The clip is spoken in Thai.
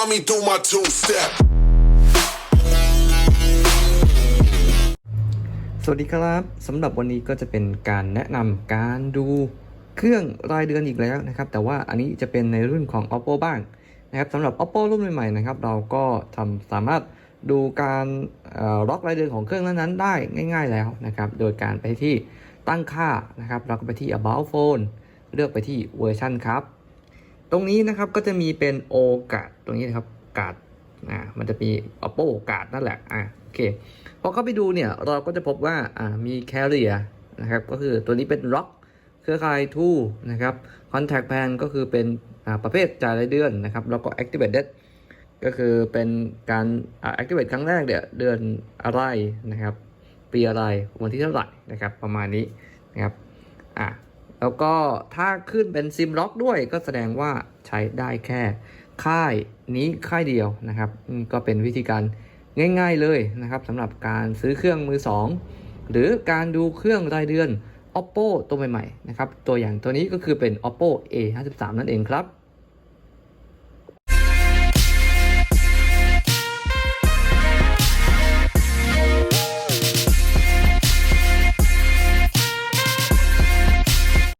find me through my two step. สวัสดีครับสำหรับวันนี้ก็จะเป็นการแนะนำการดูเครื่องรายเดือนอีกแล้วนะครับ แต่ว่าอันนี้จะเป็นในรุ่นของ oppo บ้างนะครับสำหรับ oppo รุ่นใหม่ๆนะครับ เราก็ทำสามารถดูการล็อกรายเดือนของเครื่องนั้นๆได้ง่าย ๆแล้วนะครับ โดยการไปที่ตั้งค่านะครับ เราก็ไปที่ about phone เลือกไปที่เวอร์ชันครับ ตรงนี้นะครับก็จะมีเป็นโอกาสตรงนี้นะครับกาดอ่ามันจะมี oppo กาดนั่นแหละอ่าโอเคพอเข้าไปดูเนี่ยเราก็จะพบว่าอ่ามี carrier นะครับก็คือตัวนี้เป็น rock เครือข่าย2นะครับ contact plan ก็คือเป็นอ่าประเภทจ่ายรายเดือนนะครับแล้วก็ activated ก็คือเป็นการอ่า activate ครั้งแรกเนี่ยเดือนอะไรนะครับ ปีอะไรวันที่เท่าไหร่นะครับประมาณนี้นะครับอะ แล้วก็ถ้าขึ้นเป็นซิมล็อกด้วยก็แสดงว่าใช้ได้แค่ค่ายนี้ค่ายเดียวนะครับก็เป็นวิธีการง่าย ๆเลยนะครับสำหรับการซื้อเครื่องมือ 2 หรือการดูเครื่องรายเดือน oppo ตัวใหม่ๆนะครับตัวอย่างตัวนี้ก็คือเป็น oppo a 5 3นั่นเองครับ